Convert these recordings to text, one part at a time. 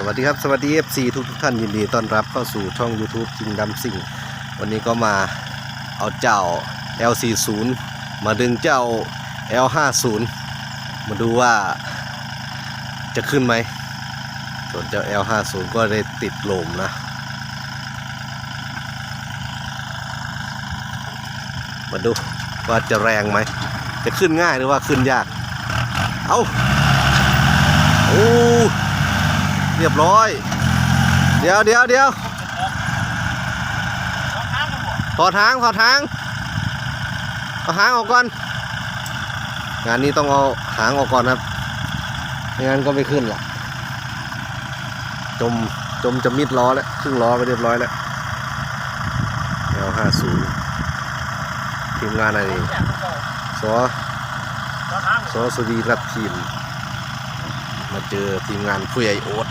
สวัสดีครับ สวัสดี FC ทุกทุกท่านยินดีต้อนรับเข้าสู่ช่อง YouTube จิงดำซิ่งวันนี้ก็มาเอาเจ้า L40 มาดึงเจ้า L50 มาดูว่าจะขึ้นไหมส่วนเจ้า L50 ก็ได้ติดลมนะ มาดูว่าจะแรงไหม จะขึ้นง่ายหรือว่าขึ้นยาก เอาโอ้ เรียบร้อย เดี๋ยวเดี๋ยวเดี๋ยวถอดหางถอดหางเอาหางออกก่อน งานนี้ต้องเอาหางออกก่อนครับไม่งั้นก็ไม่ขึ้นหรอกจมจมจะมิดล้อแล้วครึ่งล้อไปเรียบร้อยแล้วแนวห้าศูนย์ทีมงานอะไรสอสอสุรีรัตน์ทีมมาเจอทีมงานผู้ใหญ่โอ๊ต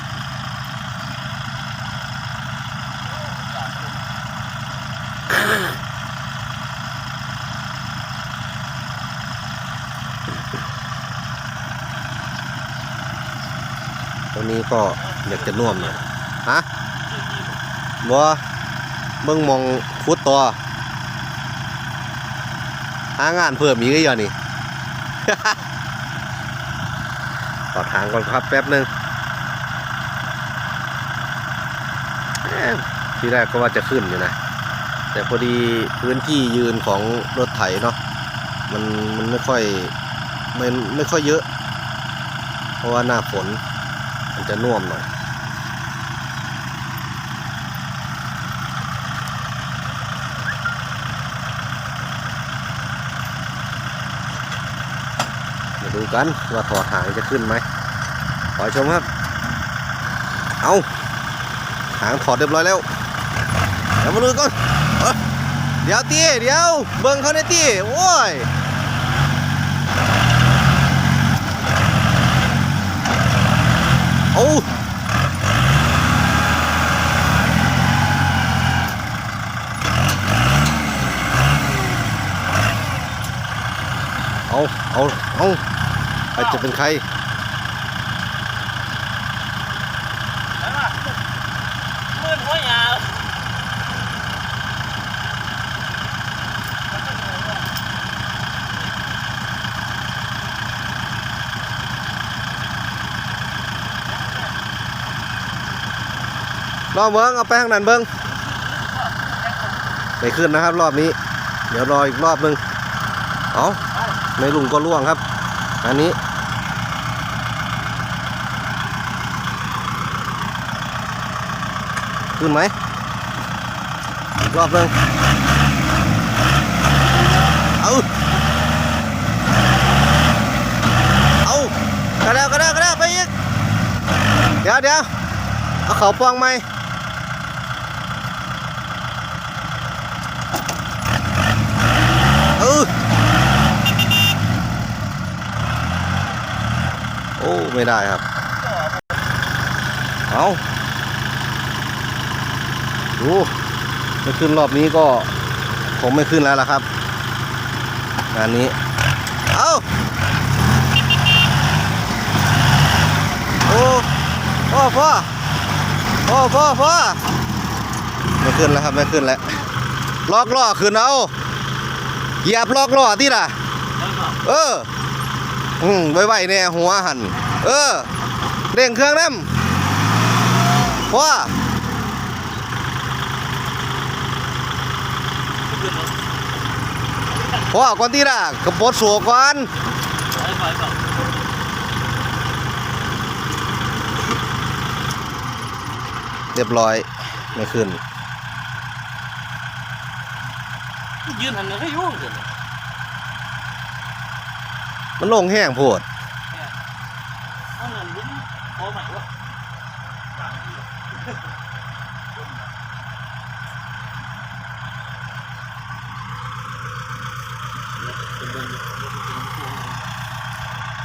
ตรงนี้ก็อยากจะน่วมหน่อยฮะบัวเบิ่งมองฟุตตัวหางานเพิ่มอีกแล้วนี่ขอทางก่อนครับแป๊บหนึ่งเอ๊ะทีแรกก็ว่าจะขึ้นอยู่นะ แต่พอดีพื้นที่ยืนของรถไถเนาะมันมันไม่ค่อยไม่ไม่ค่อยเยอะ เพราะว่าหน้าฝน มันจะน่วมหน่อยมาดูกันว่าถอดหางจะขึ้นไหมขอชมครับ เอาหางถอดเรียบร้อยแล้วเดี๋ยวมาดูก่อนเอ้ยเดี๋ยวตีเดี๋ยวเบิ่งเขาในตีโอ้ย โอ้เอา เอา เอาอาจจะเป็นใคร มื่นหัวยาว รอบเบิ้งเอาไปข้างนั้นเบิ้งไม่ขึ้นนะครับ รอบนี้ เดี๋ยวรออีกรอบหนึงเอาในลุงก็ล่วงครับ อันนี้ขึ้นไหมรอบนึงเอาเอากระเดวกระเดวกระเดวไปอีกเดี๋ยวเดี๋ยวเอาเขาปองไหมเออโอ้ ไม่ได้ครับ เอาดูไม่ขึ้นรอบนี้ก็คงไม่ขึ้นแล้วล่ะครับงานนี้ เอาโอ้พ่อพ่อพ่อพ่อพ่อไม่ขึ้นแล้วครับไม่ขึ้นแล้วล็อกล้อขึ้นเอาเหยียบล็อกล้อที่ล่ะ เออ อืมไว้ๆเนี่ยหัวหัน เออเร่งเครื่องน้ำพ่อพ่อก่อนที่ล่ะกระปดโสก่อนไปไปไปเรียบร้อยไม่ขึ้นยืนหันให้ยุ่งกันมันลงแห้งโพด เอาเงินลุ้นพอใหม่วะ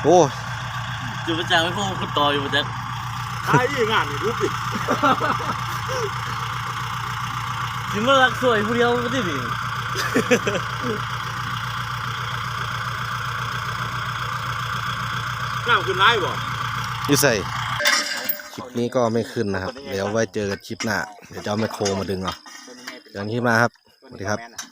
โอ้ยอยู่ประจำไม่พวกคุณต่ออยู่ประจใช่งานนี่รูปดิำถึงมารักสวยผู้เดียวไม่ได้ดิน้ำขึ้นไล่บ่ อยู่ใส่คลิปนี้ก็ไม่ขึ้นนะครับ เดี๋ยวไว้เจอกันคลิปหน้า เดี๋ยวจะเอาแมคโครมาดึงเอาตัวนี้ไงนเจอกันคลิปหน้าครับ สวัสดีครับ